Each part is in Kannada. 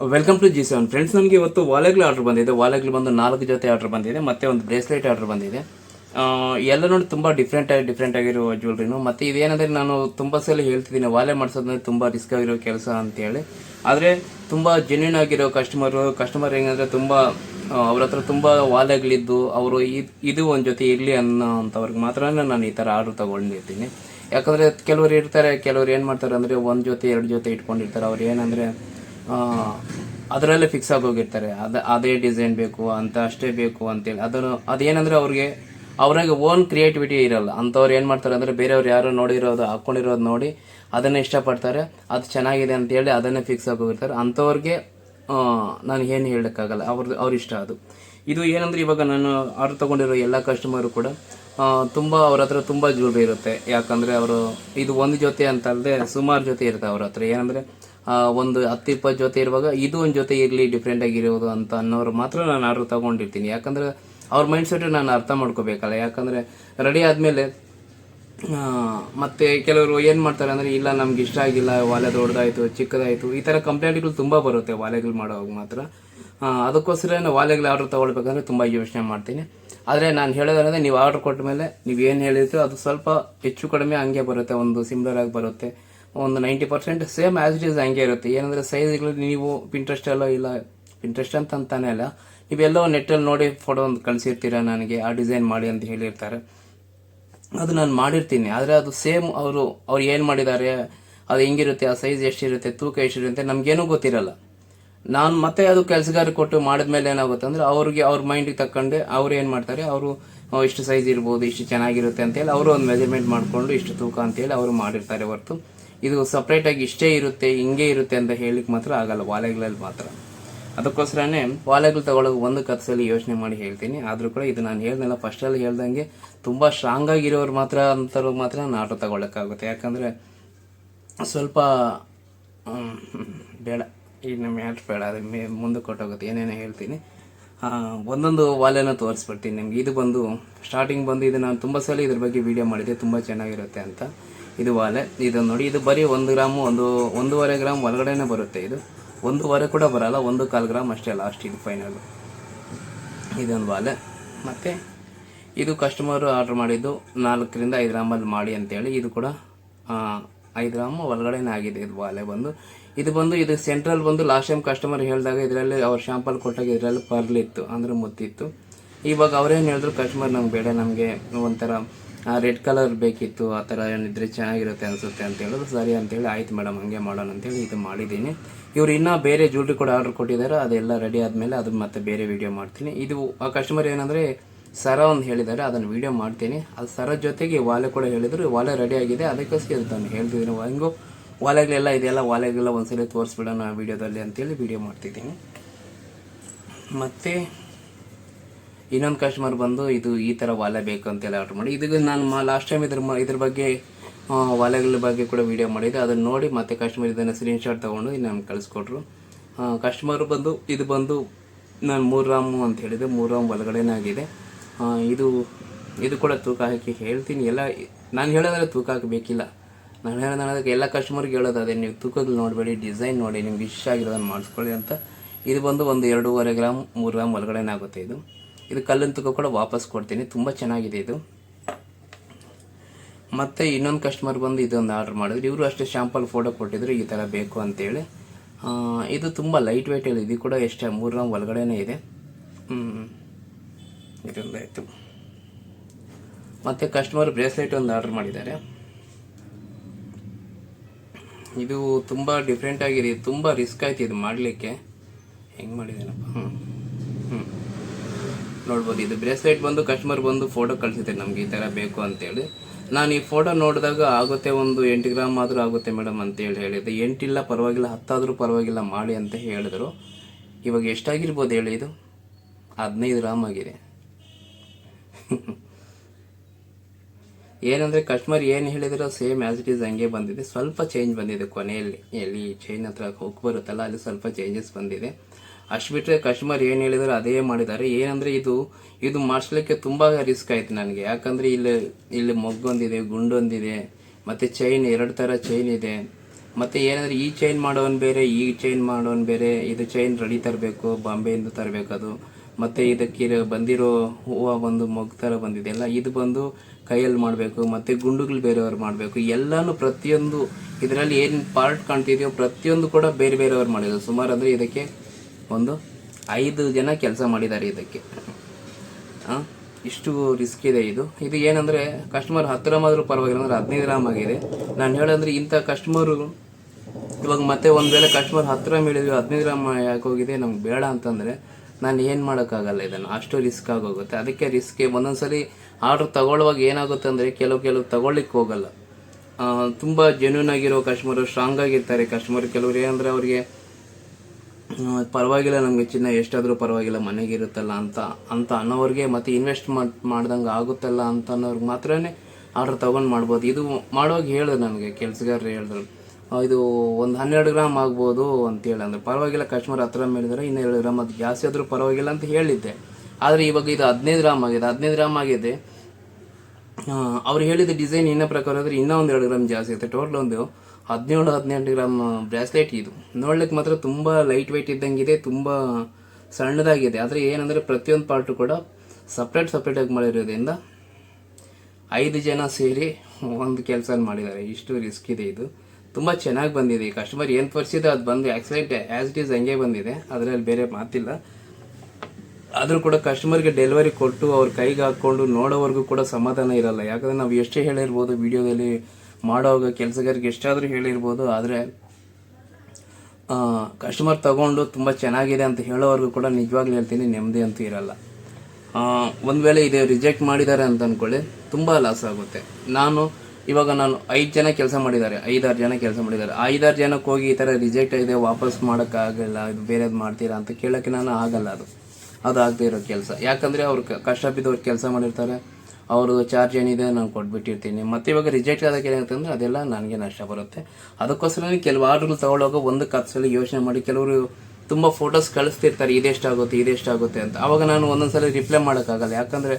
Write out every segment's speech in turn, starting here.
Welcome to G seven friends ನನಗೆ ಇವತ್ತು ವಾಲೆಗ್ಲು ಆರ್ಡರ್ ಬಂದಿದೆ. ವಾಲೆಗ್ಲು ಬಂದು ನಾಲ್ಕು ಜೊತೆ ಆರ್ಡರ್ ಬಂದಿದೆ. ಮತ್ತೆ ಒಂದು ಬ್ರೇಸ್ಲೆಟ್ ಆರ್ಡರ್ ಬಂದಿದೆ. ಎಲ್ಲ ನೋಡಿ ತುಂಬ ಡಿಫ್ರೆಂಟ್ ಆಗಿ ಡಿಫ್ರೆಂಟ್ ಆಗಿರುವ ಜ್ಯುವೆಲ್ರಿನು ಮತ್ತು ಇದೇನಂದರೆ ನಾನು ತುಂಬ ಸಲ ಹೇಳ್ತಿದ್ದೀನಿ ವಾಲೆ ಮಾಡಿಸೋದಂದ್ರೆ ತುಂಬ ರಿಸ್ಕ್ ಆಗಿರೋ ಕೆಲಸ ಅಂತೇಳಿ. ಆದರೆ ತುಂಬ ಜೆನ್ಯೂನ್ ಆಗಿರೋ ಕಸ್ಟಮರು ಕಸ್ಟಮರ್ ಹೆಂಗಂದರೆ ತುಂಬ ಅವ್ರ ಹತ್ರ ತುಂಬ ವಾಲೆಗಳಿದ್ದು ಅವರು ಇದು ಒಂದು ಜೊತೆ ಇರಲಿ ಅನ್ನೋ ಅಂಥವ್ರಿಗೆ ಮಾತ್ರ ನಾನು ಈ ಥರ ಆರ್ಡರ್ ತೊಗೊಂಡಿರ್ತೀನಿ. ಯಾಕಂದರೆ ಕೆಲವರು ಇರ್ತಾರೆ, ಕೆಲವರು ಏನು ಮಾಡ್ತಾರೆ ಅಂದರೆ ಒಂದು ಜೊತೆ, ಎರಡು ಜೊತೆ ಇಟ್ಕೊಂಡಿರ್ತಾರೆ. ಅವ್ರು ಏನಂದರೆ ಅದರಲ್ಲೇ ಫಿಕ್ಸ್ ಆಗಿ ಹೋಗಿರ್ತಾರೆ. ಅದ, ಅದೇ ಡಿಸೈನ್ ಬೇಕು, ಅಂತ ಅಷ್ಟೇ ಬೇಕು ಅಂತೇಳಿ. ಅದನ್ನು, ಅದೇನಂದ್ರೆ ಅವ್ರಿಗೆ ಅವ್ರಿಗೆ ಓನ್ ಕ್ರಿಯೇಟಿವಿಟಿ ಇರಲ್ಲ. ಅಂಥವ್ರು ಏನು ಮಾಡ್ತಾರೆ ಅಂದರೆ ಬೇರೆಯವ್ರು ಯಾರು ನೋಡಿರೋದು ಹಾಕ್ಕೊಂಡಿರೋದು ನೋಡಿ ಅದನ್ನೇ ಇಷ್ಟಪಡ್ತಾರೆ. ಅದು ಚೆನ್ನಾಗಿದೆ ಅಂತೇಳಿ ಅದನ್ನೇ ಫಿಕ್ಸ್ ಆಗಿ ಹೋಗಿರ್ತಾರೆ. ಅಂಥವ್ರಿಗೆ ನಾನು ಏನು ಹೇಳೋಕ್ಕಾಗಲ್ಲ. ಅವ್ರದ್ದು ಅವ್ರ ಇಷ್ಟ ಅದು. ಇದು ಏನಂದ್ರೆ ಇವಾಗ ನಾನು ಆರ್ಡರ್ ತೊಗೊಂಡಿರೋ ಎಲ್ಲ ಕಸ್ಟಮರು ಕೂಡ ತುಂಬ ಅವ್ರ ಹತ್ರ ತುಂಬ ಜ್ಯುವೆಲ್ರಿ ಇರುತ್ತೆ. ಯಾಕಂದರೆ ಅವರು, ಇದು ಒಂದು ಜೊತೆ ಅಂತ ಅಲ್ಲದೆ ಸುಮಾರು ಜೊತೆ ಇರುತ್ತೆ ಅವ್ರ ಹತ್ರ. ಏನಂದರೆ ಒಂದು ಹತ್ತು ಇಪ್ಪತ್ತು ಜೊತೆ ಇರುವಾಗ ಇದು ಒಂದು ಜೊತೆ ಇರಲಿ ಡಿಫ್ರೆಂಟ್ ಆಗಿರೋದು ಅಂತ ಅನ್ನೋರು ಮಾತ್ರ ನಾನು ಆರ್ಡರ್ ತಗೊಂಡಿರ್ತೀನಿ. ಯಾಕಂದರೆ ಅವ್ರ ಮೈಂಡ್ ಸೆಟ್ ನಾನು ಅರ್ಥ ಮಾಡ್ಕೋಬೇಕಲ್ಲ. ಯಾಕಂದರೆ ರೆಡಿ ಆದಮೇಲೆ ಮತ್ತೆ ಕೆಲವರು ಏನು ಮಾಡ್ತಾರೆ ಅಂದರೆ, ಇಲ್ಲ, ನಮ್ಗೆ ಇಷ್ಟ ಆಗಿಲ್ಲ ವಾಲೆ ದೊಡ್ಡದಾಯಿತು, ಚಿಕ್ಕದಾಯಿತು, ಈ ಥರ ಕಂಪ್ಲೇಂಟ್ಗಳು ತುಂಬ ಬರುತ್ತೆ ವಾಲೆಗಳು ಮಾಡೋವಾಗ ಮಾತ್ರ. ಅದಕ್ಕೋಸ್ಕರ ನಾನು ವಾಲೆಗಳು ಆರ್ಡರ್ ತೊಗೊಳ್ಬೇಕಂದ್ರೆ ತುಂಬ ಯೋಚನೆ ಮಾಡ್ತೀನಿ. ಆದರೆ ನಾನು ಹೇಳೋದಂದ್ರೆ ನೀವು ಆರ್ಡರ್ ಕೊಟ್ಟ ಮೇಲೆ ನೀವು ಏನು ಹೇಳಿದ್ರು, ಅದು ಸ್ವಲ್ಪ ಹೆಚ್ಚು ಕಡಿಮೆ ಹಂಗೆ ಬರುತ್ತೆ, ಒಂದು ಸಿಮ್ಲರ್ ಆಗಿ ಬರುತ್ತೆ. ಒಂದು ninety percent same as it is ಹಂಗೆ ಇರುತ್ತೆ. ಏನಂದರೆ ಸೈಜ್ಗಳು ನೀವು ಪಿಂಟ್ರೆಸ್ಟ್ ಎಲ್ಲ ಇಲ್ಲ ಪಿಂಟ್ರೆಸ್ಟ್ ಅಂತ ಅಂತಾನೆ ಅಲ್ಲ, ನೀವೆಲ್ಲೋ ನೆಟ್ಟಲ್ಲಿ ನೋಡಿ ಫೋಟೋ ಒಂದು ಕಳಿಸಿರ್ತೀರ ನನಗೆ, ಆ ಡಿಸೈನ್ ಮಾಡಿ ಅಂತ ಹೇಳಿರ್ತಾರೆ. ಅದು ನಾನು ಮಾಡಿರ್ತೀನಿ, ಆದರೆ ಅದು ಸೇಮ್ ಅವರು, ಅವ್ರು ಏನು ಮಾಡಿದ್ದಾರೆ, ಅದು ಹೆಂಗಿರುತ್ತೆ, ಆ ಸೈಜ್ ಎಷ್ಟಿರುತ್ತೆ, ತೂಕ ಎಷ್ಟಿರುತ್ತೆ, ನಮಗೇನೂ ಗೊತ್ತಿರಲ್ಲ. ನಾನು ಮತ್ತೆ ಅದು ಕೆಲಸಗಾರ ಕೊಟ್ಟು ಮಾಡಿದ್ಮೇಲೆ ಏನಾಗುತ್ತೆ ಅಂದರೆ ಅವ್ರಿಗೆ ಅವ್ರ ಮೈಂಡಿಗೆ ತಕ್ಕಂಡೆ ಅವ್ರು ಏನು ಮಾಡ್ತಾರೆ, ಅವರು ಇಷ್ಟು ಸೈಜ್ ಇರ್ಬೋದು, ಇಷ್ಟು ಚೆನ್ನಾಗಿರುತ್ತೆ ಅಂತೇಳಿ ಅವರು ಒಂದು ಮೆಜರ್ಮೆಂಟ್ ಮಾಡಿಕೊಂಡು ಇಷ್ಟು ತೂಕ ಅಂತೇಳಿ ಅವರು ಮಾಡಿರ್ತಾರೆ ಹೊರತು. ಇದು ಸಪ್ರೇಟಾಗಿ ಇಷ್ಟೇ ಇರುತ್ತೆ, ಹಿಂಗೆ ಇರುತ್ತೆ ಅಂತ ಹೇಳಿಕ್ ಮಾತ್ರ ಆಗಲ್ಲ, ವಾಲೆಗಳಲ್ಲಿ ಮಾತ್ರ. ಅದಕ್ಕೋಸ್ಕರನೇ ವಾಲೆಗಳು ತಗೊಳ್ಳೋಕೆ ಒಂದು ಕತ್ಸಲ್ಲಿ ಯೋಚನೆ ಮಾಡಿ ಹೇಳ್ತೀನಿ. ಆದರೂ ಕೂಡ ಇದು ನಾನು ಹೇಳ್ದಲ್ಲ ಫಸ್ಟಲ್ಲಿ ಹೇಳ್ದಂಗೆ ತುಂಬ ಸ್ಟ್ರಾಂಗ್ ಆಗಿರೋರು ಮಾತ್ರ ಅಂಥವ್ರು ಮಾತ್ರ ನಾನು ಆಟೋ ತಗೊಳ್ಳೋಕ್ಕಾಗುತ್ತೆ. ಯಾಕಂದರೆ ಸ್ವಲ್ಪ ಬೇಡ. ಈಗ ನಮ್ಮ ಮ್ಯಾಟ್ರ್ ಬೇಡ, ಅದು ಮೇ ಮುಂದಕ್ಕೆ ಕೊಟ್ಟೋಗುತ್ತೆ. ಏನೇನು ಹೇಳ್ತೀನಿ. ಒಂದೊಂದು ವಾಲೆನ ತೋರಿಸ್ಬಿಡ್ತೀನಿ ನಿಮ್ಗೆ. ಇದು ಬಂದು ಸ್ಟಾರ್ಟಿಂಗ್ ಬಂದು ಇದು ನಾನು ತುಂಬ ಸಲ ಇದ್ರ ಬಗ್ಗೆ ವಿಡಿಯೋ ಮಾಡಿದ್ದೆ ತುಂಬ ಚೆನ್ನಾಗಿರುತ್ತೆ ಅಂತ. ಇದು ವಾಲೆ. ಇದು ನೋಡಿ, ಇದು ಬರೀ ಒಂದು ಗ್ರಾಮು, ಒಂದು ಒಂದೂವರೆ ಗ್ರಾಮ್ ಒಳಗಡೆನೇ ಬರುತ್ತೆ ಇದು. ಒಂದೂವರೆ ಕೂಡ ಬರಲ್ಲ, ಒಂದು ಕಾಲು ಗ್ರಾಮ್ ಅಷ್ಟೇ ಲಾಸ್ಟ್ ಇದು ಫೈನಲ್ ಇದೊಂದು ವಾಲೆ. ಮತ್ತು ಇದು ಕಸ್ಟಮರು ಆರ್ಡ್ರ್ ಮಾಡಿದ್ದು ನಾಲ್ಕರಿಂದ ಐದು ಗ್ರಾಮಲ್ಲಿ ಮಾಡಿ ಅಂತೇಳಿ ಇದು ಕೂಡ ಐದು ಗ್ರಾಮ್ ಒಳಗಡೆನೇ ಆಗಿದೆ ಇದು ವಾಲೆ ಬಂದು. ಇದು ಬಂದು, ಇದು ಸೆಂಟ್ರಲ್ ಬಂದು ಲಾಸ್ಟ್ ಟೈಮ್ ಕಸ್ಟಮರ್ ಹೇಳಿದಾಗ ಇದರಲ್ಲಿ ಅವ್ರು ಶಾಂಪಲ್ ಕೊಟ್ಟಾಗ ಇದರಲ್ಲಿ ಪರ್ಲಿತ್ತು ಅಂದರೆ ಮುತ್ತಿತ್ತು. ಇವಾಗ ಅವ್ರೇನು ಹೇಳಿದ್ರು ಕಸ್ಟಮರ್ ನಮ್ಗೆ ಬೇಡ, ನಮಗೆ ಒಂಥರ ರೆಡ್ ಕಲರ್ ಬೇಕಿತ್ತು, ಆ ಥರ ಏನಿದ್ರೆ ಚೆನ್ನಾಗಿರುತ್ತೆ ಅನಿಸುತ್ತೆ ಅಂತ ಹೇಳಿದ್ರು. ಸರಿ ಅಂತೇಳಿ ಆಯ್ತು ಮೇಡಮ್, ಹಂಗೆ ಮಾಡೋಣ ಅಂತೇಳಿ ಇದು ಮಾಡಿದ್ದೀನಿ. ಇವ್ರು ಇನ್ನೂ ಬೇರೆ ಜ್ಯುವೆಲ್ರಿ ಕೂಡ ಆರ್ಡರ್ ಕೊಟ್ಟಿದ್ದಾರೆ, ಅದೆಲ್ಲ ರೆಡಿ ಆದಮೇಲೆ ಅದು ಮತ್ತೆ ಬೇರೆ ವಿಡಿಯೋ ಮಾಡ್ತೀನಿ. ಇದು, ಆ ಕಸ್ಟಮರ್ ಏನಂದರೆ ಸರ ಒಂದು ಹೇಳಿದ್ದಾರೆ, ಅದನ್ನು ವೀಡಿಯೋ ಮಾಡ್ತೀನಿ. ಅದು ಸರ ಜೊತೆಗೆ ವಾಲೆ ಕೂಡ ಹೇಳಿದರು ವಾಲೆ ರೆಡಿ ಆಗಿದೆ, ಅದಕ್ಕೋಸ್ಕರ ನಾನು ಹೇಳ್ತಿದ್ದೀನಿ. ಹೆಂಗೋ ವಾಲೆಗಳೆಲ್ಲ ಇದೆಲ್ಲ ವಾಲೆಗಳೆಲ್ಲ ಒಂದ್ಸಲ ತೋರಿಸ್ಬಿಡೋಣ ವೀಡಿಯೋದಲ್ಲಿ ಅಂತೇಳಿ ವೀಡಿಯೋ ಮಾಡ್ತಿದ್ದೀನಿ. ಮತ್ತು ಇನ್ನೊಂದು ಕಸ್ಟಮರ್ ಬಂದು, ಇದು ಈ ಥರ ವಾಲೆ ಬೇಕು ಅಂತೆಲ್ಲ ಆರ್ಡರ್ ಮಾಡಿ. ಇದಕ್ಕೆ ನಾನು ಲಾಸ್ಟ್ ಟೈಮ್ ಇದ್ರ ಇದ್ರ ಬಗ್ಗೆ ವಾಲೆಗಳ ಬಗ್ಗೆ ಕೂಡ ವಿಡಿಯೋ ಮಾಡಿದ್ದೆ. ಅದನ್ನು ನೋಡಿ ಮತ್ತೆ ಕಸ್ಟಮರ್ ಇದನ್ನು ಸ್ಕ್ರೀನ್ ಶಾಟ್ ತೊಗೊಂಡು ನಮ್ಗೆ ಕಳಿಸ್ಕೊಟ್ರು. ಕಸ್ಟಮರ್ ಬಂದು, ಇದು ಬಂದು ನಾನು ಮೂರು ರಾಮು ಅಂತ ಹೇಳಿದೆ. ಮೂರು ರಾಮ್ ಒಳಗಡೆನೇ ಆಗಿದೆ. ಇದು ಇದು ಕೂಡ ತೂಕ ಹಾಕಿ ಹೇಳ್ತೀನಿ. ಎಲ್ಲ, ನಾನು ಹೇಳೋದ್ರೆ ತೂಕ ಹಾಕಬೇಕಿಲ್ಲ. ನಾನು ಹೇಳೋದಕ್ಕೆ ಎಲ್ಲ ಕಸ್ಟಮರ್ಗೆ ಹೇಳೋದು ಅದೇ. ನೀವು ತೂಕಗಳು ನೋಡಬೇಡಿ ಡಿಸೈನ್ ನೋಡಿ, ನಿಮ್ಗೆ ಇಷ್ಟ ಆಗಿರೋದನ್ನು ಮಾಡಿಸ್ಕೊಳ್ಳಿ ಅಂತ. ಇದು ಬಂದು ಒಂದು ಎರಡೂವರೆ ಗ್ರಾಮ್ ಮೂರು ಗ್ರಾಮ್ ಒಳಗಡೆನೇ ಆಗುತ್ತೆ ಇದು. ಇದು ಕಲ್ಲನ್ನು ತಗೋ ಕೂಡ ವಾಪಸ್ ಕೊಡ್ತೀನಿ. ತುಂಬ ಚೆನ್ನಾಗಿದೆ ಇದು. ಮತ್ತು ಇನ್ನೊಂದು ಕಸ್ಟಮರ್ ಬಂದು ಇದೊಂದು ಆರ್ಡರ್ ಮಾಡಿದ್ರು. ಇವರು ಅಷ್ಟೇ ಶಾಂಪಲ್ ಫೋಟೋ ಕೊಟ್ಟಿದ್ರು, ಈ ಥರ ಬೇಕು ಅಂತೇಳಿ. ಇದು ತುಂಬ ಲೈಟ್ ವೇಟ್ ಇದೆ ಕೂಡ ಎಷ್ಟೇ, ಮೂರು ಗ್ರಾಮ್ ಒಳಗಡೆನೇ ಇದೆ. ಇದೊಂದಾಯಿತು. ಮತ್ತು ಕಸ್ಟಮರ್ ಬ್ರೇಸ್ಲೆಟ್ ಒಂದು ಆರ್ಡರ್ ಮಾಡಿದ್ದಾರೆ. ಇದು ತುಂಬ ಡಿಫ್ರೆಂಟ್ ಆಗಿದೆ. ತುಂಬ ರಿಸ್ಕ್ ಆಯ್ತು ಇದು ಮಾಡಲಿಕ್ಕೆ. ಹೆಂಗೆ ಮಾಡಿದ್ದೇನಪ್ಪ ಹ್ಞೂ ಹ್ಞೂ ನೋಡ್ಬೋದು. ಇದು ಬ್ರೇಸ್ಲೆಟ್ ಬಂದು ಕಸ್ಟಮರ್ ಬಂದು ಫೋಟೋ ಕಳಿಸಿದ್ದಾರೆ ನಮಗೆ ಈ ಥರ ಬೇಕು ಅಂತೇಳಿ. ನಾನು ಈ ಫೋಟೋ ನೋಡಿದಾಗ ಆಗುತ್ತೆ ಒಂದು ಎಂಟು ಗ್ರಾಮ್ ಆದರೂ ಆಗುತ್ತೆ ಮೇಡಮ್ ಅಂತೇಳಿ ಹೇಳಿದೆ ಎಂಟಿಲ್ಲ ಪರವಾಗಿಲ್ಲ, ಹತ್ತಾದರೂ ಪರವಾಗಿಲ್ಲ, ಮಾಡಿ ಅಂತ ಹೇಳಿದ್ರು. ಇವಾಗ ಎಷ್ಟಾಗಿರ್ಬೋದು ಹೇಳಿ ಇದು? ಹದಿನೈದು ಗ್ರಾಮ್ ಆಗಿದೆ. ಏನಂದರೆ ಕಸ್ಟಮರ್ ಏನು ಹೇಳಿದ್ರು ಸೇಮ್ ಆ್ಯಸ್ ಇಟ್ ಈಸ್ ಹಂಗೆ ಬಂದಿದೆ. ಸ್ವಲ್ಪ ಚೇಂಜ್ ಬಂದಿದೆ ಕೊನೆಯಲ್ಲಿ. ಎಲ್ಲಿ ಚೈನ್ ಹತ್ರ ಹೋಗಿ ಬರುತ್ತಲ್ಲ, ಅಲ್ಲಿ ಸ್ವಲ್ಪ ಚೇಂಜಸ್ ಬಂದಿದೆ. ಅಷ್ಟು ಬಿಟ್ಟರೆ ಕಸ್ಟಮರ್ ಏನು ಹೇಳಿದಾರೆ ಅದೇ ಮಾಡಿದ್ದಾರೆ. ಏನಂದರೆ ಇದು ಇದು ಮಾಡಿಸ್ಲಿಕ್ಕೆ ತುಂಬ ರಿಸ್ಕ್ ಆಯಿತು ನನಗೆ. ಯಾಕಂದರೆ ಇಲ್ಲಿ ಇಲ್ಲಿ ಮೊಗ್ಗೊಂದಿದೆ, ಗುಂಡೊಂದಿದೆ, ಮತ್ತು ಚೈನ್ ಎರಡು ಥರ ಚೈನ್ ಇದೆ. ಮತ್ತು ಏನಂದರೆ ಈ ಚೈನ್ ಮಾಡೋನ್ ಬೇರೆ, ಈ ಚೈನ್ ಮಾಡೋನು ಬೇರೆ, ಇದು ಚೈನ್ ರೆಡಿ ತರಬೇಕು, ಬಾಂಬೆಯಿಂದ ತರಬೇಕು ಅದು. ಮತ್ತು ಇದಕ್ಕೆ ಬಂದಿರೋ ಹೂವು ಬಂದು, ಮೊಗ್ ಥರ ಬಂದಿದೆಯಲ್ಲ ಇದು ಬಂದು ಕೈಯಲ್ಲಿ ಮಾಡಬೇಕು, ಮತ್ತು ಗುಂಡುಗಳು ಬೇರೆಯವ್ರು ಮಾಡಬೇಕು. ಎಲ್ಲನೂ ಪ್ರತಿಯೊಂದು ಇದರಲ್ಲಿ ಏನು ಪಾರ್ಟ್ ಕಾಣ್ತಿದೆಯೋ ಪ್ರತಿಯೊಂದು ಕೂಡ ಬೇರೆ ಬೇರೆಯವ್ರು ಮಾಡಿದ್ರು. ಸುಮಾರು ಅಂದರೆ ಇದಕ್ಕೆ ಒಂದು ಐದು ಜನ ಕೆಲಸ ಮಾಡಿದ್ದಾರೆ ಇದಕ್ಕೆ. ಇಷ್ಟು ರಿಸ್ಕ್ ಇದೆ ಇದು. ಇದು ಏನಂದರೆ ಕಸ್ಟಮರ್ ಹತ್ತು ಗ್ರಾಮ್ ಆದರೂ ಪರವಾಗಿಲ್ಲ, ಅಂದರೆ ಹದಿನೈದು ಗ್ರಾಮ್ ಆಗಿದೆ. ನಾನು ಹೇಳಂದ್ರೆ ಇಂಥ ಕಸ್ಟಮರು ಇವಾಗ ಮತ್ತೆ ಒಂದು ವೇಳೆ ಕಸ್ಟಮರ್ ಹತ್ತು ಗ್ರಾಮ್ ಹೇಳಿದ್ವಿ ಹದಿನೈದು ಗ್ರಾಮ್ ಯಾಕೆ ಹೋಗಿದೆ, ನಮ್ಗೆ ಬೇಡ ಅಂತಂದರೆ, ನಾನು ಏನು ಮಾಡೋಕ್ಕಾಗಲ್ಲ ಇದನ್ನು. ಅಷ್ಟು ರಿಸ್ಕ್ ಆಗೋಗುತ್ತೆ. ಅದಕ್ಕೆ ರಿಸ್ಕ್ ಒಂದೊಂದ್ಸಲಿ ಆರ್ಡ್ರ್ ತಗೊಳ್ಳುವಾಗ ಏನಾಗುತ್ತೆ ಅಂದರೆ, ಕೆಲವು ಕೆಲವು ತಗೊಳ್ಳಿಕ್ಕೆ ಹೋಗಲ್ಲ. ತುಂಬ ಜೆನ್ಯೂನ್ ಆಗಿರೋ ಕಸ್ಟಮರು ಸ್ಟ್ರಾಂಗ್ ಆಗಿರ್ತಾರೆ ಕಸ್ಟಮರ್ ಕೆಲವ್ರು ಏನಂದರೆ ಅವರಿಗೆ ಪರವಾಗಿಲ್ಲ ನಮಗೆ ಚಿನ್ನ ಎಷ್ಟಾದರೂ ಪರವಾಗಿಲ್ಲ, ಮನೆಗೆ ಇರುತ್ತಲ್ಲ ಅಂತ ಅಂತ ಅನ್ನೋರಿಗೆ ಮತ್ತೆ ಇನ್ವೆಸ್ಟ್ ಮಾಡಿ, ಮಾಡ್ದಂಗೆ ಆಗುತ್ತಲ್ಲ ಅಂತ ಅನ್ನೋರ್ಗೆ ಮಾತ್ರನೇ ಆರ್ಡರ್ ತೊಗೊಂಡು ಮಾಡ್ಬೋದು. ಇದು ಮಾಡುವಾಗ ಹೇಳಿದ್ರು ನನಗೆ, ಕೆಲಸಗಾರರು ಹೇಳಿದ್ರು. ಇದು ಒಂದು ಹನ್ನೆರಡು ಗ್ರಾಮ್ ಆಗ್ಬೋದು ಅಂತೇಳಿ ಅಂದ್ರೆ ಪರವಾಗಿಲ್ಲ ಕಸ್ಟಮರ್ ಹತ್ರ ಮೇಳಿದ್ರೆ ಇನ್ನು ಎರಡು ಗ್ರಾಮ್ ಅದು ಜಾಸ್ತಿ ಆದರೂ ಪರವಾಗಿಲ್ಲ ಅಂತ ಹೇಳಿದ್ದೆ. ಆದರೆ ಇವಾಗ ಇದು ಹದಿನೈದು ಗ್ರಾಮ್ ಆಗಿದೆ, ಹದಿನೈದು ಗ್ರಾಮ್ ಆಗಿದೆ. ಅವ್ರು ಹೇಳಿದ ಡಿಸೈನ್ ಇನ್ನ ಪ್ರಕಾರ ಆದರೆ ಇನ್ನೂ ಒಂದು ಎರಡು ಗ್ರಾಮ್ ಜಾಸ್ತಿ ಇರುತ್ತೆ ಟೋಟಲ್ ಒಂದು ಹದಿನೇಳು ಹದಿನೆಂಟು ಗ್ರಾಮ್ ಬ್ರಾಸ್ಲೆಟ್ ಇದು. ನೋಡ್ಲಿಕ್ಕೆ ಮಾತ್ರ ತುಂಬ ಲೈಟ್ ವೆಯ್ಟ್ ಇದ್ದಂಗಿದೆ, ತುಂಬ ಸಣ್ಣದಾಗಿದೆ. ಆದರೆ ಏನಂದರೆ ಪ್ರತಿಯೊಂದು ಪಾರ್ಟು ಕೂಡ ಸಪ್ರೇಟ್ ಸಪ್ರೇಟಾಗಿ ಮಾಡಿರೋದ್ರಿಂದ ಐದು ಜನ ಸೇರಿ ಒಂದು ಕೆಲಸ ಮಾಡಿದ್ದಾರೆ. ಇಷ್ಟು ರಿಸ್ಕ್ ಇದೆ ಇದು. ತುಂಬ ಚೆನ್ನಾಗಿ ಬಂದಿದೆ. ಕಸ್ಟಮರ್ ಏನು ತೋರಿಸಿದೆ ಅದು ಬಂದು ಆಕ್ಸಿಡೆಂಟ್ ಆ್ಯಸ್ ಇಟ್ ಈಸ್ ಹಂಗೆ ಬಂದಿದೆ. ಅದರಲ್ಲಿ ಬೇರೆ ಮಾತಿಲ್ಲ. ಆದರೂ ಕೂಡ ಕಸ್ಟಮರ್ಗೆ ಡೆಲಿವರಿ ಕೊಟ್ಟು ಅವ್ರ ಕೈಗೆ ಹಾಕ್ಕೊಂಡು ನೋಡೋವರೆಗೂ ಕೂಡ ಸಮಾಧಾನ ಇರಲ್ಲ. ಯಾಕಂದರೆ ನಾವು ಎಷ್ಟೇ ಹೇಳಿರ್ಬೋದು ವಿಡಿಯೋದಲ್ಲಿ ಮಾಡೋವಾಗ ಕೆಲಸಗಾರಿಗೆ ಎಷ್ಟಾದರೂ ಹೇಳಿರ್ಬೋದು, ಆದರೆ ಕಸ್ಟಮರ್ ತಗೊಂಡು ತುಂಬ ಚೆನ್ನಾಗಿದೆ ಅಂತ ಹೇಳೋವರೆಗೂ ಕೂಡ ನಿಜವಾಗ್ಲೂ ಹೇಳ್ತೀನಿ, ನೆಮ್ಮದಿ ಅಂತೂ ಇರಲ್ಲ. ಒಂದು ವೇಳೆ ಇದು ರಿಜೆಕ್ಟ್ ಮಾಡಿದ್ದಾರೆ ಅಂತ ಅಂದ್ಕೊಳ್ಳಿ ತುಂಬ ಲಾಸ್ ಆಗುತ್ತೆ. ನಾನು ಇವಾಗ ನಾನು ಐದು ಜನ ಕೆಲಸ ಮಾಡಿದ್ದಾರೆ, ಐದಾರು ಜನ ಕೆಲಸ ಮಾಡಿದ್ದಾರೆ. ಐದಾರು ಜನಕ್ಕೆ ಹೋಗಿ ಈ ಥರ ರಿಜೆಕ್ಟ್ ಆಗಿದೆ, ವಾಪಸ್ ಮಾಡೋಕ್ಕಾಗಲ್ಲ, ಇದು ಬೇರೆದು ಮಾಡ್ತೀರಾ ಅಂತ ಕೇಳೋಕ್ಕೆ ನಾನು ಆಗಲ್ಲ ಅದು. ಅದು ಆಗದೆ ಇರೋ ಕೆಲಸ. ಯಾಕಂದರೆ ಅವ್ರು ಕಷ್ಟ ಬಿದ್ದವ್ರು ಕೆಲಸ ಮಾಡಿರ್ತಾರೆ ಅವರು ಚಾರ್ಜ್ ಏನಿದೆ ನಾನು ಕೊಟ್ಬಿಟ್ಟಿರ್ತೀನಿ. ಮತ್ತೆ ಇವಾಗ ರಿಜೆಕ್ಟ್ ಆದಾಗ ಏನಾಗುತ್ತೆ ಅಂದರೆ ಅದೆಲ್ಲ ನನಗೆ ನಷ್ಟ ಬರುತ್ತೆ. ಅದಕ್ಕೋಸ್ಕರ ಕೆಲವು ಆರ್ಡ್ರ್ಗಳು ತಗೊಳ್ಳೋವಾಗ ಒಂದು ಕತ್ಸಲ್ಲಿ ಯೋಚನೆ ಮಾಡಿ ಕೆಲವರು ತುಂಬ ಫೋಟೋಸ್ ಕಳಿಸ್ತಿರ್ತಾರೆ, ಇದೆಷ್ಟಾಗುತ್ತೆ ಇದೆಷ್ಟಾಗುತ್ತೆ ಅಂತ. ಅವಾಗ ನಾನು ಒಂದೊಂದ್ಸಲ ರಿಪ್ಲೈ ಮಾಡೋಕ್ಕಾಗಲ್ಲ. ಯಾಕಂದರೆ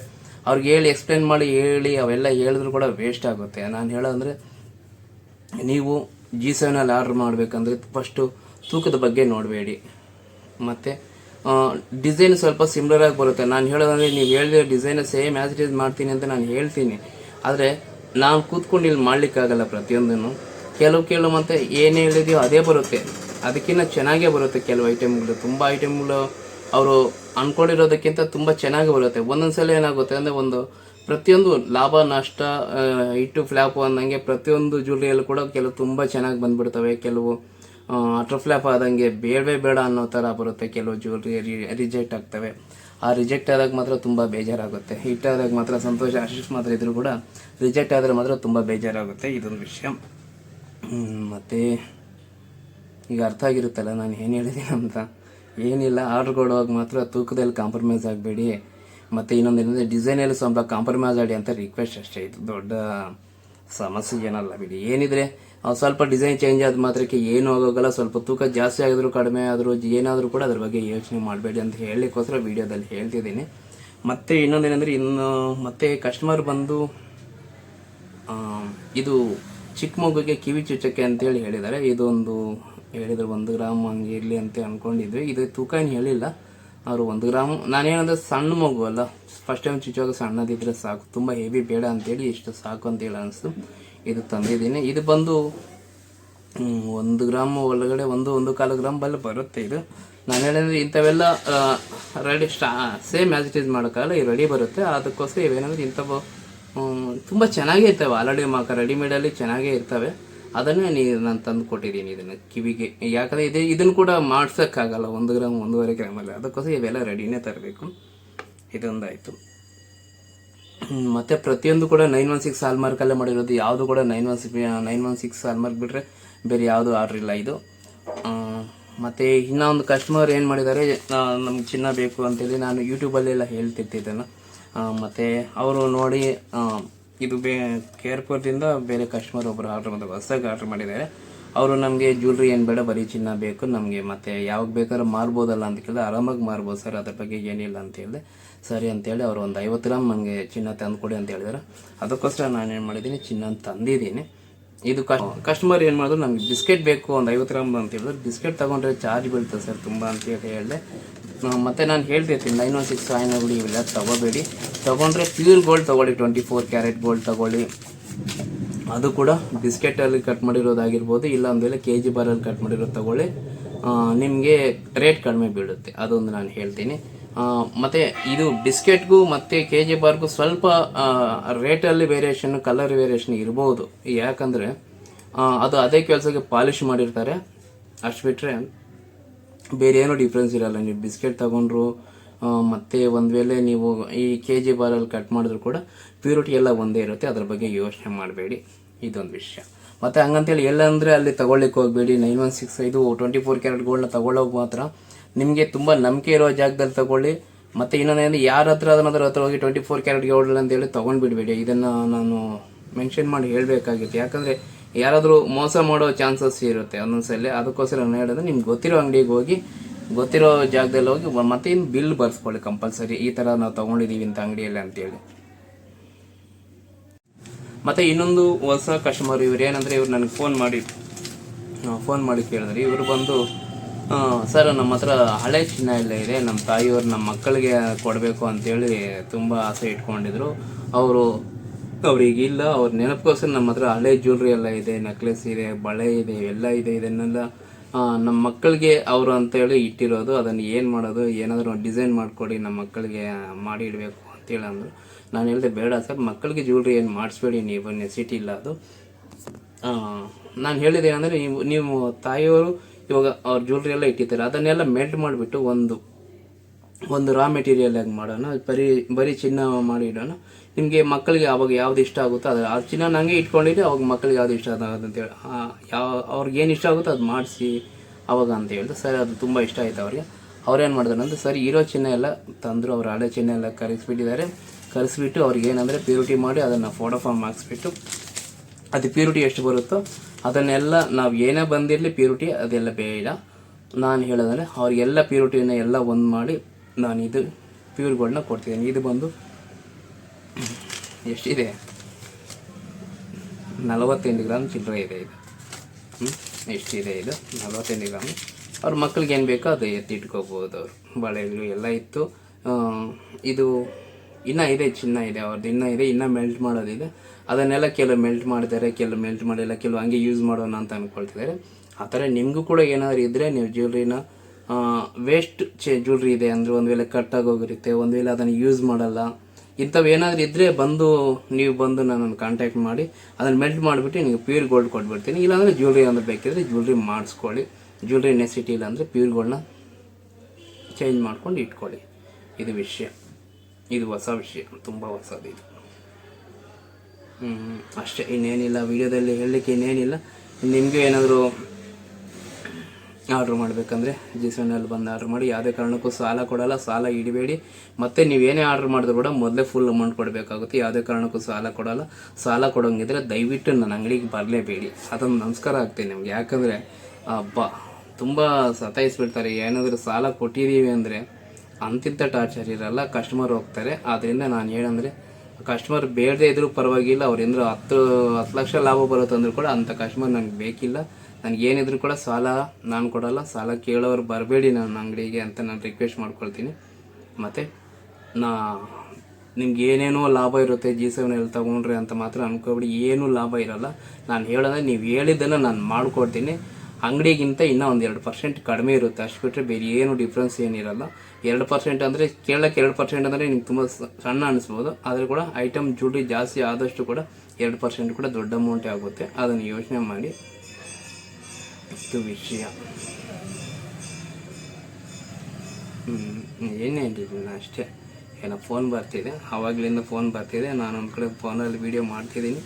ಅವ್ರಿಗೆ ಹೇಳಿ ಎಕ್ಸ್ಪ್ಲೇನ್ ಮಾಡಿ ಹೇಳಿ, ಅವೆಲ್ಲ ಹೇಳಿದ್ರು ಕೂಡ ವೇಸ್ಟ್ ಆಗುತ್ತೆ. ನಾನು ಹೇಳೋದಂದರೆ, ನೀವು ಜಿ ಸೆವೆನಲ್ಲಿ ಆರ್ಡ್ರ್ ಮಾಡಬೇಕಂದ್ರೆ ಫಸ್ಟು ತೂಕದ ಬಗ್ಗೆ ನೋಡಬೇಡಿ. ಮತ್ತು ಡಿಸೈನ್ ಸ್ವಲ್ಪ ಸಿಮ್ಲರ್ ಆಗಿ ಬರುತ್ತೆ. ನಾನು ಹೇಳೋದಂದರೆ ನೀವು ಹೇಳಿದ design same as it is ಮಾಡ್ತೀನಿ ಅಂತ ನಾನು ಹೇಳ್ತೀನಿ. ಆದರೆ ನಾನು ಕೂತ್ಕೊಂಡು ಇಲ್ಲಿ ಮಾಡಲಿಕ್ಕಾಗಲ್ಲ ಪ್ರತಿಯೊಂದನ್ನು. ಕೆಲವು ಕೆಲವು ಮತ್ತೆ ಏನು ಹೇಳಿದೆಯೋ ಅದೇ ಬರುತ್ತೆ. ಅದಕ್ಕಿಂತ ಚೆನ್ನಾಗೇ ಬರುತ್ತೆ ಕೆಲವು ಐಟಮ್ಗಳು ತುಂಬ ಐಟಮ್ಗಳು ಅವರು ಅಂದ್ಕೊಂಡಿರೋದಕ್ಕಿಂತ ತುಂಬ ಚೆನ್ನಾಗಿ ಬರುತ್ತೆ. ಒಂದೊಂದು ಸಲ ಏನಾಗುತ್ತೆ ಅಂದರೆ ಒಂದು ಪ್ರತಿಯೊಂದು ಲಾಭ, ನಷ್ಟ ಇಟ್ಟು ಫ್ಲ್ಯಾಪು ಅಂದಂಗೆ ಪ್ರತಿಯೊಂದು ಜ್ಯುವೆಲ್ರಿಯಲ್ಲೂ ಕೂಡ ಕೆಲವು ತುಂಬ ಚೆನ್ನಾಗಿ ಬಂದ್ಬಿಡ್ತವೆ. ಕೆಲವು ಅಟ್ರ ಫ್ಲ್ಯಾಪ್ ಆದಂಗೆ ಬೇಡವೇ ಬೇಡ ಅನ್ನೋ ಥರ ಬರುತ್ತೆ. ಕೆಲವು ಜ್ಯುವೆಲ್ರಿ ರಿಜೆಕ್ಟ್ ಆಗ್ತವೆ. ಆ ರಿಜೆಕ್ಟ್ ಆದಾಗ ಮಾತ್ರ ತುಂಬ ಬೇಜಾರಾಗುತ್ತೆ. ಹಿಟ್ ಆದಾಗ ಮಾತ್ರ ಸಂತೋಷ ಆಶೀಸ್ ಮಾತ್ರ ಇದ್ರೂ ಕೂಡ ರಿಜೆಕ್ಟ್ ಆದರೆ ಮಾತ್ರ ತುಂಬ ಬೇಜಾರಾಗುತ್ತೆ. ಇದೊಂದು ವಿಷಯ. ಮತ್ತು ಈಗ ಅರ್ಥ ಆಗಿರುತ್ತಲ್ಲ, ನಾನು ಏನು ಹೇಳಿದ್ದೀನಿ ಅಂತ? ಏನಿಲ್ಲ ಆರ್ಡ್ರ್ ಕೊಡುವಾಗ ಮಾತ್ರ ತೂಕದಲ್ಲಿ ಕಾಂಪ್ರಮೈಸ್ ಆಗಬೇಡಿ. ಮತ್ತು ಇನ್ನೊಂದು ಏನಂದರೆ ಡಿಸೈನಲ್ಲಿ ಸ್ವಲ್ಪ ಕಾಂಪ್ರಮೈಸ್ ಆಡಿ ಅಂತ ರಿಕ್ವೆಸ್ಟ್ ಅಷ್ಟೇ. ಇದು ದೊಡ್ಡ ಸಮಸ್ಯೆ ಏನಲ್ಲ ಬಿಡಿ. ಏನಿದ್ರೆ ಸ್ವಲ್ಪ ಡಿಸೈನ್ ಚೇಂಜ್ ಆದ ಮಾತ್ರಕ್ಕೆ ಏನು ಆಗೋಗಲ್ಲ. ಸ್ವಲ್ಪ ತೂಕ ಜಾಸ್ತಿ ಆಗಿದ್ರು ಕಡಿಮೆ ಆದರೂ ಏನಾದರೂ ಕೂಡ ಅದ್ರ ಬಗ್ಗೆ ಯೋಚನೆ ಮಾಡಬೇಡಿ ಅಂತ ಹೇಳಲಿಕ್ಕೋಸ್ಕರ ವೀಡಿಯೋದಲ್ಲಿ ಹೇಳ್ತಿದ್ದೀನಿ. ಮತ್ತು ಇನ್ನೊಂದೇನೆಂದರೆ ಇನ್ನು ಮತ್ತೆ ಕಸ್ಟಮರ್ ಬಂದು ಇದು ಚಿಕ್ಕ ಮಗುಗೆ ಕಿವಿ ಚುಚ್ಚಕ್ಕೆ ಅಂತೇಳಿ ಹೇಳಿದ್ದಾರೆ. ಇದೊಂದು ಹೇಳಿದ್ರು ಒಂದು ಗ್ರಾಮ್ ಹಂಗೆ ಇರಲಿ ಅಂತ ಅಂದ್ಕೊಂಡಿದ್ವಿ ಇದು ತೂಕ ಏನು ಹೇಳಿಲ್ಲ. ಅವರು ಒಂದು ಗ್ರಾಮ್, ನಾನೇನಂದ್ರೆ ಸಣ್ಣ ಮಗು ಅಲ್ಲ. ಫಸ್ಟ್ ಟೈಮ್ ಚುಚ್ಚುವಾಗ ಸಣ್ಣದಿದ್ರೆ ಸಾಕು. ತುಂಬ ಹೆವಿ ಬೇಡ ಅಂತೇಳಿ ಇಷ್ಟು ಸಾಕು ಅಂತೇಳಿ ಅನಿಸ್ತು. ಇದು ತಂದಿದ್ದೀನಿ. ಇದು ಬಂದು ಒಂದು ಗ್ರಾಮ್ ಒಳಗಡೆ ಒಂದು ಒಂದು ಕಾಲು ಗ್ರಾಮ್ ಬಲ್ಲಿ ಬರುತ್ತೆ ಇದು. ನಾನು ಹೇಳಿದ್ರೆ ಇಂಥವೆಲ್ಲ ರೆಡಿ ಸ್ಟಾ ಸೇಮ್ ಆ್ಯಸ್ ಇಟ್ ಈಸ್ ಮಾಡೋಕ್ಕಾಗಲ್ಲ ಈ ರೆಡಿ ಬರುತ್ತೆ. ಅದಕ್ಕೋಸ್ಕರ ಇವೇನಂದ್ರೆ ಇಂಥವು ತುಂಬ ಚೆನ್ನಾಗೇ ಇರ್ತವೆ. ಆಲ್ರೆಡಿ ಮಾಕ ರೆಡಿಮೇಡಲ್ಲಿ ಚೆನ್ನಾಗೇ ಇರ್ತವೆ. ಅದನ್ನೇ ನೀನು ನಾನು ತಂದು ಕೊಟ್ಟಿದ್ದೀನಿ ಇದನ್ನು, ಕಿವಿಗೆ. ಯಾಕಂದರೆ ಇದು ಇದನ್ನು ಕೂಡ ಮಾಡ್ಸೋಕ್ಕಾಗಲ್ಲ, ಒಂದು ಗ್ರಾಮ್, ಒಂದೂವರೆ ಗ್ರಾಮಲ್ಲಿ. ಅದಕ್ಕೋಸ್ಕರ ಇವೆಲ್ಲ ರೆಡಿನೇ ತರಬೇಕು. ಇದೊಂದಾಯಿತು. ಮತ್ತೆ ಪ್ರತಿಯೊಂದು ಕೂಡ ನೈನ್ ಒನ್ ಸಿಕ್ಸ್ ಹಾಲ್ಮಾರ್ಕಲ್ಲೇ ಮಾಡಿರೋದು. ಯಾವುದು ಕೂಡ nine one six nine one six hallmark ಬಿಟ್ಟರೆ ಬೇರೆ ಯಾವುದು ಆರ್ಡ್ರ್ ಇಲ್ಲ ಇದು. ಮತ್ತೆ ಇನ್ನೊಂದು ಕಸ್ಟಮರ್ ಏನು ಮಾಡಿದ್ದಾರೆ ನಮ್ಗೆ ಚಿನ್ನ ಬೇಕು ಅಂತೇಳಿ ನಾನು ಯೂಟ್ಯೂಬಲ್ಲೆಲ್ಲ ಹೇಳ್ತಿರ್ತಿದ್ದೇನೆ. ಮತ್ತು ಅವರು ನೋಡಿ ಇದು ಬೇ ಕೇರ್ಪುರದಿಂದ ಬೇರೆ ಕಸ್ಟಮರ್ ಒಬ್ಬರು ಆರ್ಡ್ರ್ ಮಾಡಿ ಹೊಸದಾಗಿ ಆರ್ಡ್ರ್ ಮಾಡಿದ್ದಾರೆ. ಅವರು ನಮಗೆ ಜ್ಯುವೆಲ್ರಿ ಏನು ಬೇಡ, ಬರೀ ಚಿನ್ನ ಬೇಕು, ನಮಗೆ ಮತ್ತೆ ಯಾವಾಗ ಬೇಕಾದ್ರೂ ಮಾರ್ಬೋದಲ್ಲ ಅಂತ ಕೇಳಿದ್ರೆ ಆರಾಮಾಗಿ ಮಾರ್ಬೋದು ಸರ್, ಅದ್ರ ಬಗ್ಗೆ ಏನಿಲ್ಲ ಅಂತ ಹೇಳಿದೆ. ಸರಿ ಅಂತೇಳಿ ಅವರು ಒಂದು ಐವತ್ತು ಗ್ರಾಮ್ ನನಗೆ ಚಿನ್ನ ತಂದುಕೊಡಿ ಅಂತ ಹೇಳಿದ್ರು. ಅದಕ್ಕೋಸ್ಕರ ನಾನು ಏನು ಮಾಡಿದ್ದೀನಿ, ಚಿನ್ನ ತಂದಿದ್ದೀನಿ. ಇದು ಕಸ್ಟಮರ್ ಏನು ಮಾಡಿದ್ರು ನನಗೆ ಬಿಸ್ಕೆಟ್ ಬೇಕು, ಒಂದು ಐವತ್ತು ಗ್ರಾಮ್ ಅಂತ ಹೇಳಿದ್ರು. ಬಿಸ್ಕೆಟ್ ತೊಗೊಂಡ್ರೆ ಚಾರ್ಜ್ ಬೀಳ್ತದೆ ಸರ್ ತುಂಬ ಅಂತ ಹೇಳಿ ಹೇಳಿದೆ. ಮತ್ತು ನಾನು ಹೇಳ್ತಿರ್ತೀನಿ, ನೈನ್ ಒನ್ ಸಿಕ್ಸ್ ನಗುಡಿ ಇವೆಲ್ಲ ತೊಗೋಬೇಡಿ. ತೊಗೊಂಡ್ರೆ ಪ್ಯೂರ್ ಗೋಲ್ಡ್ ತೊಗೊಳ್ಳಿ ಟ್ವೆಂಟಿ ಫೋರ್ ಕ್ಯಾರೆಟ್ ಗೋಲ್ಡ್ ತೊಗೊಳ್ಳಿ. ಅದು ಕೂಡ ಬಿಸ್ಕೆಟಲ್ಲಿ ಕಟ್ ಮಾಡಿರೋದಾಗಿರ್ಬೋದು, ಇಲ್ಲ ಅಂದಮೇಲೆ ಕೆ ಜಿ ಬಾರಲ್ಲಿ ಕಟ್ ಮಾಡಿರೋದು ತಗೊಳ್ಳಿ. ನಿಮಗೆ ರೇಟ್ ಕಡಿಮೆ ಬೀಳುತ್ತೆ. ಅದೊಂದು ನಾನು ಹೇಳ್ತೀನಿ. ಮತ್ತೆ ಇದು ಬಿಸ್ಕೆಟ್ಗೂ ಮತ್ತು ಕೆ ಜಿ ಬಾರ್ಗೂ ಸ್ವಲ್ಪ ರೇಟಲ್ಲಿ ವೇರಿಯೇಷನ್ ಕಲರ್ ವೇರಿಯೇಷನ್ ಇರ್ಬೋದು. ಯಾಕಂದರೆ ಅದು ಅದೇ ಕೆಲಸಕ್ಕೆ ಪಾಲಿಷ್ ಮಾಡಿರ್ತಾರೆ. ಅಷ್ಟು ಬಿಟ್ಟರೆ ಬೇರೆ ಏನೂ ಡಿಫ್ರೆನ್ಸ್ ಇರಲ್ಲ. ನೀವು ಬಿಸ್ಕೆಟ್ ತಗೊಂಡ್ರು ಮತ್ತು ಒಂದು ವೇಳೆ ನೀವು ಈ ಕೆ ಜಿ ಬಾರಲ್ಲಿ ಕಟ್ ಮಾಡಿದ್ರು ಕೂಡ ಪ್ಯೂರಿಟಿ ಎಲ್ಲ ಒಂದೇ ಇರುತ್ತೆ. ಅದ್ರ ಬಗ್ಗೆ ಯೋಚನೆ ಮಾಡಬೇಡಿ. ಇದೊಂದು ವಿಷಯ. ಮತ್ತು ಹಂಗಂತೇಳಿ ಎಲ್ಲಂದರೆ ಅಲ್ಲಿ ತಗೊಳ್ಳಿಕ್ಕೆ ಹೋಗಬೇಡಿ. ನೈನ್ ಒನ್ ಸಿಕ್ಸ್ ಇದು ಟ್ವೆಂಟಿ ಫೋರ್ ಕ್ಯಾರೆಟ್ ಗೋಲ್ಡ್ನ ತಗೊಳ್ಳೋಕೆ ಮಾತ್ರ ನಿಮಗೆ ತುಂಬ ನಂಬಿಕೆ ಇರೋ ಜಾಗದಲ್ಲಿ ತಗೊಳ್ಳಿ. ಮತ್ತು ಇನ್ನೊಂದೇನು ಯಾರ ಹತ್ರ ಅದರ ಹತ್ರ ಹೋಗಿ ಟ್ವೆಂಟಿ ಫೋರ್ ಕ್ಯಾರೆಟ್ ಗೋಲ್ಡ್ ಅಂತೇಳಿ ತೊಗೊಂಡ್ಬಿಡ್ಬೇಡಿ. ಇದನ್ನು ನಾನು ಮೆನ್ಷನ್ ಮಾಡಿ ಹೇಳಬೇಕಾಗಿತ್ತು. ಯಾಕಂದರೆ ಯಾರಾದರೂ ಮೋಸ ಮಾಡೋ ಚಾನ್ಸಸ್ ಇರುತ್ತೆ ಒಂದೊಂದ್ಸಲಿ. ಅದಕ್ಕೋಸ್ಕರ ನಾನು ಹೇಳೋದು ನಿಮ್ಗೆ ಗೊತ್ತಿರೋ ಅಂಗಡಿಗೆ ಹೋಗಿ, ಗೊತ್ತಿರೋ ಜಾಗದಲ್ಲಿ ಹೋಗಿ ಮತ್ತೆ ಇನ್ನು ಬಿಲ್ ಬರ್ಸ್ಕೊಳ್ಳಿ ಕಂಪಲ್ಸರಿ ಈ ಥರ ನಾವು ತೊಗೊಂಡಿದ್ದೀವಿ ಇಂಥ ಅಂಗಡಿಯಲ್ಲಿ ಅಂತೇಳಿ ಮತ್ತೆ ಇನ್ನೊಂದು ಹೊಸ ಕಸ್ಟಮರ್ ಇವ್ರು ಏನಂದ್ರೆ ಇವ್ರು ನನಗೆ ಫೋನ್ ಮಾಡಿ ಫೋನ್ ಮಾಡಿ ಕೇಳಿದ್ರಿ. ಇವರು ಬಂದು ಸರ್, ನಮ್ಮ ಹತ್ರ ಹಳೆ ಚಿನ್ನ ಎಲ್ಲ ಇದೆ. ನಮ್ಮ ತಾಯಿಯವರು ನಮ್ಮ ಮಕ್ಕಳಿಗೆ ಕೊಡಬೇಕು ಅಂತೇಳಿ ತುಂಬ ಆಸೆ ಇಟ್ಕೊಂಡಿದ್ರು. ಅವರು, ಅವ್ರಿಗೆ ಇಲ್ಲ, ಅವ್ರ ನೆನಪಿಗೋಸ್ಕರ ನಮ್ಮ ಹತ್ರ ಹಳೆ ಜ್ಯುವೆಲ್ರಿ ಎಲ್ಲ ಇದೆ ನೆಕ್ಲೆಸ್ ಇದೆ, ಬಳೆ ಇದೆ, ಎಲ್ಲ ಇದೆ. ಇದನ್ನೆಲ್ಲ ನಮ್ಮ ಮಕ್ಕಳಿಗೆ ಅವರು ಅಂತೇಳಿ ಇಟ್ಟಿರೋದು. ಅದನ್ನು ಏನು ಮಾಡೋದು, ಏನಾದರೂ ಡಿಸೈನ್ ಮಾಡಿಕೊಡಿ, ನಮ್ಮ ಮಕ್ಕಳಿಗೆ ಮಾಡಿ ಇಡಬೇಕು ಅಂತೇಳಿ ಅಂದರು. ನಾನು ಹೇಳಿದೆ, ಬೇಡ ಸರ್, ಮಕ್ಕಳಿಗೆ ಜ್ಯುವೆಲ್ರಿ ಏನು ಮಾಡಿಸ್ಬೇಡಿ, ನೀವು ನೆಸಿಟಿ ಇಲ್ಲ ಅದು. ನಾನು ಹೇಳಿದೆ ಅಂದರೆ ನೀವು ನೀವು ತಾಯಿಯವರು ಇವಾಗ ಅವ್ರ ಜ್ಯುವೆಲ್ರಿ ಎಲ್ಲ ಇಟ್ಟಿದ್ದಾರೆ ಅದನ್ನೆಲ್ಲ ಮೆಲ್ಟ್ ಮಾಡಿಬಿಟ್ಟು ಒಂದು ಒಂದು ರಾ ಮೆಟೀರಿಯಲ್ ಆಗಿ ಮಾಡೋಣ. ಬರೀ ಬರೀ ಚಿನ್ನ ಮಾಡಿ ಇಡೋಣ. ನಿಮಗೆ ಮಕ್ಕಳಿಗೆ ಅವಾಗ ಯಾವ್ದು ಇಷ್ಟ ಆಗುತ್ತೋ ಅದು ಆ ಚಿನ್ನ ನಂಗೆ ಇಟ್ಕೊಂಡಿದ್ರೆ ಅವಾಗ ಮಕ್ಕಳಿಗೆ ಯಾವ್ದು ಇಷ್ಟ ಅಂತೇಳಿ ಯಾವ, ಅವ್ರಿಗೆ ಏನು ಇಷ್ಟ ಆಗುತ್ತೋ ಅದು ಮಾಡಿಸಿ ಅವಾಗ ಅಂತ ಹೇಳಿದ್ರು ಸರಿ, ಅದು ತುಂಬ ಇಷ್ಟ ಆಯ್ತು ಅವ್ರಿಗೆ. ಅವ್ರೇನು ಮಾಡಿದ್ರು ಅಂದರೆ, ಸರಿ, ಇರೋ ಚಿನ್ನ ಎಲ್ಲ ತಂದರು, ಅವ್ರು ಹಳೆ ಚಿನ್ನ ಎಲ್ಲ ಕರೆಸ್ಬಿಟ್ಟಿದ್ದಾರೆ. ಕರೆಸ್ಬಿಟ್ಟು ಅವ್ರಿಗೆ ಏನಂದರೆ ಪ್ಯೂರಿಟಿ ಮಾಡಿ ಅದನ್ನು ಫೋಟೋ ಫಾರ್ಮ್ ಹಾಕ್ಸ್ಬಿಟ್ಟು, ಅದು ಪ್ಯೂರಿಟಿ ಎಷ್ಟು ಬರುತ್ತೋ ಅದನ್ನೆಲ್ಲ ನಾವು ಏನೇ ಬಂದಿರಲಿ ಪ್ಯೂರಿಟಿ ಅದೆಲ್ಲ ಬೇಡ. ನಾನು ಹೇಳೋದಂದರೆ ಅವ್ರಿಗೆಲ್ಲ ಪ್ಯೂರಿಟಿನ ಎಲ್ಲ ಒಂದು ಮಾಡಿ ನಾನು ಇದು ಪ್ಯೂರ್ ಗೋಲ್ಡ್ನ ಕೊಡ್ತಿದ್ದೀನಿ ಇದು ಬಂದು ಎಷ್ಟಿದೆ? ನಲವತ್ತೆಂಟು ಗ್ರಾಮ್ ಚಿಲ್ಲರೆ ಇದೆ ಇದು. ಹ್ಞೂ ಎಷ್ಟಿದೆ ಇದು? ನಲವತ್ತೆಂಟು ಗ್ರಾಮ್ ಅವ್ರ ಮಕ್ಕಳಿಗೆ ಏನು ಬೇಕೋ ಅದು ಎತ್ತಿಟ್ಕೋಬೋದು ಅವರು. ಬಳೆಗಳು ಎಲ್ಲ ಇತ್ತು. ಇದು ಇನ್ನೂ ಇದೆ, ಚಿನ್ನ ಇದೆ ಅವ್ರದ್ದು ಇನ್ನೂ ಇದೆ, ಇನ್ನೂ ಮೆಲ್ಟ್ ಮಾಡೋದಿದೆ. ಅದನ್ನೆಲ್ಲ ಕೆಲವು ಮೆಲ್ಟ್ ಮಾಡ್ತಾರೆ ಕೆಲವು ಮೆಲ್ಟ್ ಮಾಡಿಲ್ಲ, ಕೆಲವು ಹಂಗೆ ಯೂಸ್ ಮಾಡೋಣ ಅಂತ ಅಂದ್ಕೊಳ್ತಿದ್ದಾರೆ ಆ ಥರ ನಿಮಗೂ ಕೂಡ ಏನಾದರೂ ಇದ್ದರೆ ನೀವು ಜ್ಯುವೆಲ್ರಿನ ವೇಸ್ಟ್ ಚೆ ಜ್ಯುವೆಲ್ರಿ ಇದೆ ಅಂದರೆ ಒಂದು ವೇಳೆ ಕಟ್ಟಾಗೋಗಿರುತ್ತೆ ಒಂದು ವೇಳೆ ಅದನ್ನು ಯೂಸ್ ಮಾಡಲ್ಲ. ಇಂಥವು ಏನಾದರೂ ಇದ್ದರೆ ಬಂದು, ನೀವು ಬಂದು ನನ್ನನ್ನು ಕಾಂಟ್ಯಾಕ್ಟ್ ಮಾಡಿ, ಅದನ್ನು ಮೆಲ್ಟ್ ಮಾಡಿಬಿಟ್ಟು ನಿಮಗೆ ಪ್ಯೂರ್ ಗೋಲ್ಡ್ ಕೊಟ್ಬಿಡ್ತೀನಿ. ಇಲ್ಲಾಂದರೆ ಜ್ಯುವೆಲ್ರಿ ಅಂದ್ರೆ ಬೇಕಿದ್ರೆ ಜ್ಯುವೆಲ್ರಿ ಮಾಡಿಸ್ಕೊಳ್ಳಿ. ಜ್ಯುವೆಲ್ರಿ ನೆಸಿಟಿ ಇಲ್ಲ ಅಂದರೆ ಪ್ಯೂರ್ ಗೋಲ್ಡ್ನ ಚೇಂಜ್ ಮಾಡ್ಕೊಂಡು ಇಟ್ಕೊಳ್ಳಿ. ಇದು ವಿಷಯ. ಇದು ಹೊಸ ವಿಷಯ, ತುಂಬ ಹೊಸದು ಇದು. ಹ್ಞೂ ಅಷ್ಟೇ, ಇನ್ನೇನಿಲ್ಲ, ವಿಡಿಯೋದಲ್ಲಿ ಹೇಳಲಿಕ್ಕೆ ಇನ್ನೇನಿಲ್ಲ. ನಿಮಗೆ ಏನಾದರೂ ಆರ್ಡ್ರ್ ಮಾಡಬೇಕಂದ್ರೆ ಜಿಸೋನಲ್ಲಿ ಬಂದು ಆರ್ಡ್ರ್ ಮಾಡಿ, ಯಾವುದೇ ಕಾರಣಕ್ಕೂ ಸಾಲ ಕೊಡಲ್ಲ, ಸಾಲ ಇಡಬೇಡಿ. ಮತ್ತು ನೀವೇನೇ ಆರ್ಡ್ರ್ ಮಾಡಿದ್ರು ಕೂಡ ಮೊದಲೇ ಫುಲ್ ಅಮೌಂಟ್ ಕೊಡಬೇಕಾಗುತ್ತೆ, ಯಾವುದೇ ಕಾರಣಕ್ಕೂ ಸಾಲ ಕೊಡಲ್ಲ. ಸಾಲ ಕೊಡೋಂಗಿದ್ರೆ ದಯವಿಟ್ಟು ನನ್ನ ಅಂಗಡಿಗೆ ಬರಲೇಬೇಡಿ. ಅದೊಂದು ನಮಸ್ಕಾರ ಆಗ್ತೀನಿ ನಿಮ್ಗೆ. ಯಾಕಂದರೆ ಹಬ್ಬ ತುಂಬ ಸತಾಯಿಸ್ಬಿಡ್ತಾರೆ. ಏನಾದರೂ ಸಾಲ ಕೊಟ್ಟಿದ್ದೀವಿ ಅಂದರೆ ಅಂತಿಂತ ಟಾರ್ಚರ್ ಇರಲ್ಲ ಕಸ್ಟಮರ್ ಹೋಗ್ತಾರೆ. ಆದ್ದರಿಂದ ನಾನು ಏನಂದರೆ ಕಸ್ಟಮರ್ ಬೇಡದೇ ಇದ್ರೂ ಪರವಾಗಿಲ್ಲ. ಅವ್ರೇಂದ್ರ ಹತ್ತು ಹತ್ತು ಲಕ್ಷ ಲಾಭ ಬರುತ್ತೆ ಅಂದ್ರೂ ಕೂಡ ಅಂಥ ಕಸ್ಟಮರ್ ನನಗೆ ಬೇಕಿಲ್ಲ. ನನಗೇನಿದ್ರು ಕೂಡ ಸಾಲ ನಾನು ಕೊಡಲ್ಲ. ಸಾಲ ಕೇಳೋರು ಬರಬೇಡಿ ನನ್ನ ಅಂಗಡಿಗೆ ಅಂತ ನಾನು ರಿಕ್ವೆಸ್ಟ್ ಮಾಡ್ಕೊಳ್ತೀನಿ. ಮತ್ತು, ನಾ ನಿಮ್ಗೆ ಏನೇನೋ ಲಾಭ ಇರುತ್ತೆ ಜಿ ಸೆವೆನಲ್ಲಿ ತೊಗೊಂಡ್ರೆ ಅಂತ ಮಾತ್ರ ಅನ್ಕೋಬಿಡಿ. ಏನೂ ಲಾಭ ಇರಲ್ಲ. ನಾನು ಹೇಳೋದ್ರೆ ನೀವು ಹೇಳಿದ್ದನ್ನು ನಾನು ಮಾಡಿಕೊಡ್ತೀನಿ. ಅಂಗಡಿಗಿಂತ ಇನ್ನೂ ಒಂದು ಎರಡು ಪರ್ಸೆಂಟ್ ಕಡಿಮೆ ಇರುತ್ತೆ. ಅಷ್ಟು ಬಿಟ್ಟರೆ ಬೇರೆ ಏನು ಡಿಫ್ರೆನ್ಸ್ ಏನಿರಲ್ಲ. ಎರಡು ಪರ್ಸೆಂಟ್ ಅಂದರೆ ಕೇಳಕ್ಕೆ ಎರಡು ಪರ್ಸೆಂಟ್ ಅಂದರೆ ನಿಮ್ಗೆ ತುಂಬ ಸಣ್ಣ ಅನಿಸ್ಬೋದು. ಆದರೂ ಕೂಡ ಐಟಮ್ ಜುಡಿ ಜಾಸ್ತಿ ಆದಷ್ಟು ಕೂಡ ಎರಡು ಪರ್ಸೆಂಟ್ ಕೂಡ ದೊಡ್ಡ ಅಮೌಂಟೇ ಆಗುತ್ತೆ. ಅದನ್ನು ಯೋಚನೆ ಮಾಡಿ. ಇದು ವಿಷಯ. ಹ್ಞೂ ಏನೇನಿಲ್ಲ ಅಷ್ಟೇ. ಏನೋ ಫೋನ್ ಬರ್ತಿದೆ. ಆವಾಗಲಿಂದ ಫೋನ್ ಬರ್ತಿದೆ. ನಾನು ಒಂದು ಕಡೆ ಫೋನಲ್ಲಿ ವೀಡಿಯೋ ಮಾಡ್ತಿದ್ದೀನಿ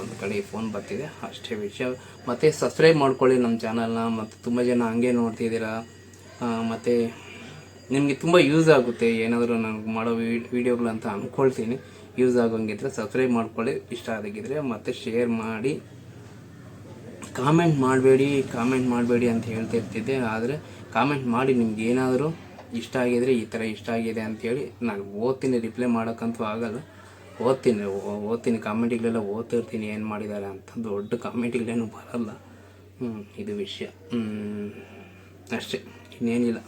ಒಂದು ಕಡೆ ಫೋನ್ ಬರ್ತಿದೆ, ಅಷ್ಟೇ ವಿಷಯ. ಮತ್ತು ಸಬ್ಸ್ಕ್ರೈಬ್ ಮಾಡ್ಕೊಳ್ಳಿ ನಮ್ಮ ಚಾನಲ್ನ ಮತ್ತು ತುಂಬ ಜನ ಹಂಗೆ ನೋಡ್ತಿದ್ದೀರಾ. ಮತ್ತು ನಿಮಗೆ ತುಂಬ ಯೂಸ್ ಆಗುತ್ತೆ. ಏನಾದರೂ ನನಗೆ ಮಾಡೋ ವೀಡಿಯೋಗಳಂತ ಅಂದ್ಕೊಳ್ತೀನಿ ಯೂಸ್ ಆಗೋಂಗಿದ್ರೆ ಸಬ್ಸ್ಕ್ರೈಬ್ ಮಾಡ್ಕೊಳ್ಳಿ. ಇಷ್ಟ ಆಗಿದ್ರೆ ಮತ್ತು ಶೇರ್ ಮಾಡಿ. ಕಾಮೆಂಟ್ ಮಾಡಬೇಡಿ ಕಾಮೆಂಟ್ ಮಾಡಬೇಡಿ ಅಂತ ಹೇಳ್ತಿರ್ತಿದ್ದೆ ಆದರೆ ಕಾಮೆಂಟ್ ಮಾಡಿ ನಿಮ್ಗೆ ಏನಾದರೂ ಇಷ್ಟ ಆಗಿದ್ರೆ ಈ ಥರ ಇಷ್ಟ ಆಗಿದೆ ಅಂತೇಳಿ ನಾನು ಓದ್ತೀನಿ ರಿಪ್ಲೈ ಮಾಡೋಕ್ಕಂತೂ ಆಗಲ್ಲ. ಓದ್ತೀನಿ ಓದ್ತೀನಿ ಕಾಮೆಂಟ್ಗಳೆಲ್ಲ ಓದ್ತಿರ್ತೀನಿ, ಏನು ಮಾಡಿದ್ದಾರೆ ಅಂತ ದೊಡ್ಡ ಕಾಮೆಂಟ್ಗಳೇನು ಬರಲ್ಲ. ಹ್ಞೂ ಇದು ವಿಷಯ. ಅಷ್ಟೇ, ಇನ್ನೇನಿಲ್ಲ.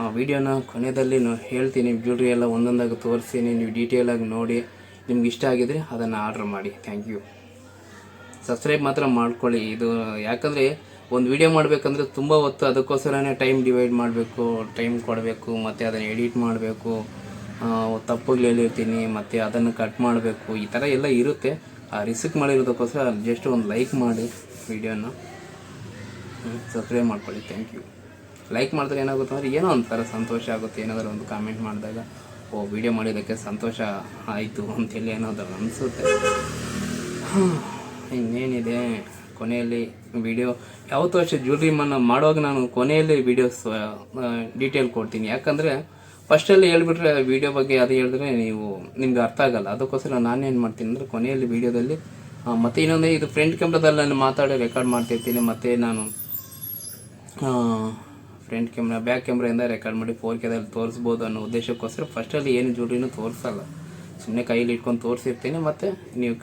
ಆ ವಿಡಿಯೋನ ಕೊನೆಯಲ್ಲಿ ಹೇಳ್ತೀನಿ ಜ್ಯೂಲ್ರಿ ಎಲ್ಲ ಒಂದೊಂದಾಗಿ ತೋರಿಸ್ತೀನಿ, ನೀವು ಡೀಟೇಲಾಗಿ ನೋಡಿ, ನಿಮ್ಗೆ ಇಷ್ಟ ಆಗಿದ್ರೆ ಅದನ್ನು ಆರ್ಡ್ರ್ ಮಾಡಿ. ಥ್ಯಾಂಕ್ ಯು ಸಬ್ಸ್ಕ್ರೈಬ್ ಮಾತ್ರ ಮಾಡ್ಕೊಳ್ಳಿ. ಇದು, ಯಾಕಂದರೆ ಒಂದು ವಿಡಿಯೋ ಮಾಡಬೇಕಂದ್ರೆ ತುಂಬ ಹೊತ್ತು ಅದಕ್ಕೋಸ್ಕರನೇ ಟೈಮ್ ಡಿವೈಡ್ ಮಾಡಬೇಕು ಟೈಮ್ ಕೊಡಬೇಕು, ಮತ್ತು ಅದನ್ನು ಎಡಿಟ್ ಮಾಡಬೇಕು. ತಪ್ಪುಗಳು ಹೇಳಿರ್ತೀನಿ ಮತ್ತು ಅದನ್ನು ಕಟ್ ಮಾಡಬೇಕು, ಈ ಥರ ಎಲ್ಲ ಇರುತ್ತೆ. ಆ ರಿಸ್ಕ್ ಮಾಡಿರೋದಕ್ಕೋಸ್ಕರ ಜಸ್ಟ್ ಒಂದು ಲೈಕ್ ಮಾಡಿ ವಿಡಿಯೋನ ಸಬ್ಸ್ಕ್ರೈಬ್ ಮಾಡ್ಕೊಳ್ಳಿ. ಥ್ಯಾಂಕ್ ಯು ಲೈಕ್ ಮಾಡಿದ್ರೆ ಏನಾಗುತ್ತೆ ಅಂದರೆ ಏನೋ ಒಂಥರ ಸಂತೋಷ ಆಗುತ್ತೆ. ಏನಾದರೂ ಒಂದು ಕಾಮೆಂಟ್ ಮಾಡಿದಾಗ, ಓ ವಿಡಿಯೋ ಮಾಡಿದ್ದಕ್ಕೆ ಸಂತೋಷ ಆಯಿತು ಅಂತೇಳಿ ಏನಾದರೂ ಅನಿಸುತ್ತೆ. ಇನ್ನೇನಿದೆ? ಕೊನೆಯಲ್ಲಿ ವಿಡಿಯೋ ಯಾವತ್ತೂ ಅಷ್ಟೇ ಜ್ಯುವೆಲ್ರಿ ಮನ್ನ ಮಾಡುವಾಗ ನಾನು ಕೊನೆಯಲ್ಲಿ ವಿಡಿಯೋಸ್ ಡೀಟೇಲ್ ಕೊಡ್ತೀನಿ. ಯಾಕಂದರೆ ಫಸ್ಟಲ್ಲಿ ಹೇಳ್ಬಿಟ್ರೆ ವಿಡಿಯೋ ಬಗ್ಗೆ ಅದು ಹೇಳಿದ್ರೆ ನೀವು ನಿಮ್ಗೆ ಅರ್ಥ ಆಗಲ್ಲ. ಅದಕ್ಕೋಸ್ಕರ ನಾನೇನು ಮಾಡ್ತೀನಿ ಅಂದರೆ ಕೊನೆಯಲ್ಲಿ ವಿಡಿಯೋದಲ್ಲಿ ಮತ್ತು ಇನ್ನೊಂದು ಇದು ಫ್ರಂಟ್ ಕ್ಯಾಮ್ರಾದಲ್ಲಿ ನಾನು ಮಾತಾಡಿ ರೆಕಾರ್ಡ್ ಮಾಡ್ತಿರ್ತೀನಿ, ಮತ್ತು ನಾನು ಫ್ರಂಟ್ ಕ್ಯಾಮ್ರಾ ಬ್ಯಾಕ್ ಕ್ಯಾಮ್ರಾಯಿಂದ ರೆಕಾರ್ಡ್ ಮಾಡಿ ಫೋರ್ ಕೆದಲ್ಲಿ ತೋರಿಸ್ಬೋದು ಅನ್ನೋ ಉದ್ದೇಶಕ್ಕೋಸ್ಕರ ಫಸ್ಟಲ್ಲಿ ಏನು ಜ್ಯುವೆಲ್ರಿನೂ ತೋರಿಸಲ್ಲ. ಸುಮ್ಮನೆ ಕೈಯಲ್ಲಿ ಇಟ್ಕೊಂಡು ತೋರಿಸಿರ್ತೀನಿ, ಮತ್ತು ನೀವು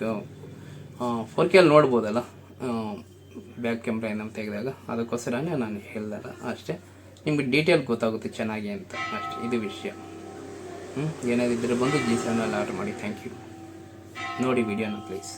ಫೋರ್ ಕೆಯಲ್ಲಿ ನೋಡ್ಬೋದಲ್ಲ ಬ್ಯಾಕ್ ಕ್ಯಾಮ್ರಾಯಿಂದ ತೆಗೆದಾಗ. ಅದಕ್ಕೋಸ್ಕರನೇ ನಾನು ಹೇಳ್ದಲ್ಲ ಅಷ್ಟೇ. ನಿಮಗೆ ಡೀಟೇಲ್ ಗೊತ್ತಾಗುತ್ತೆ ಚೆನ್ನಾಗಿ ಅಂತ. ಅಷ್ಟೇ, ಇದು ವಿಷಯ. ಹ್ಞೂ ಏನಾದಿದ್ದರೆ ಬಂದು ಜಿ ಸೆವೆನಲ್ಲಿ ಆರ್ಡ್ರ್ ಮಾಡಿ. ಥ್ಯಾಂಕ್ ಯು ನೋಡಿ ವಿಡಿಯೋನ ಪ್ಲೀಸ್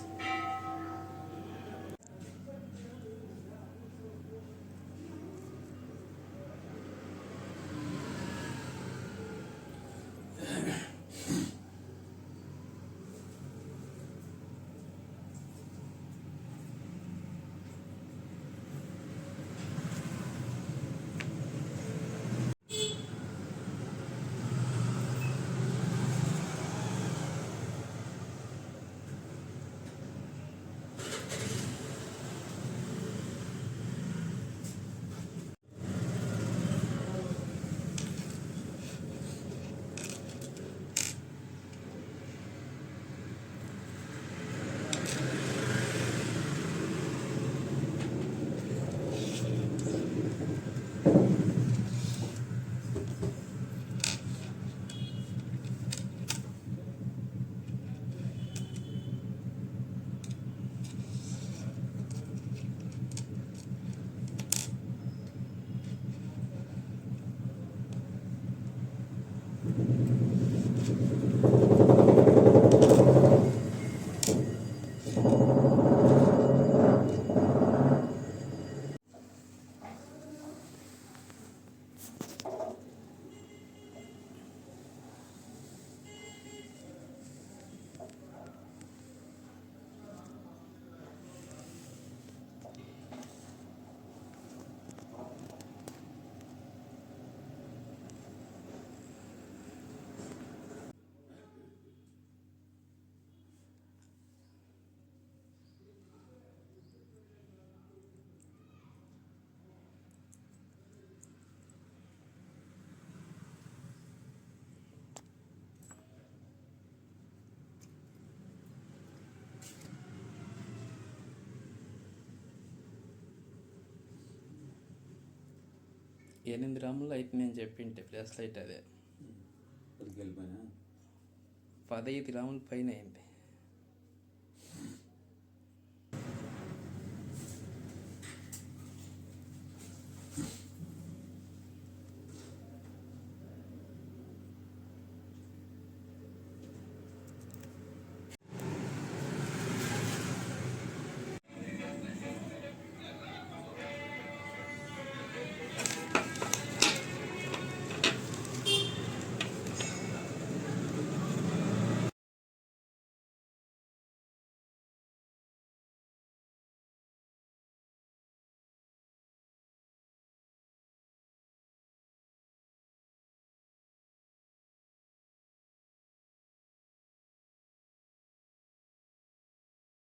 ఎనిమిది గ్రాములు అయితే నేను చెప్పింటే ప్లస్ లైట్ అదే. పదహైదు గ్రాముల పైన అయింది.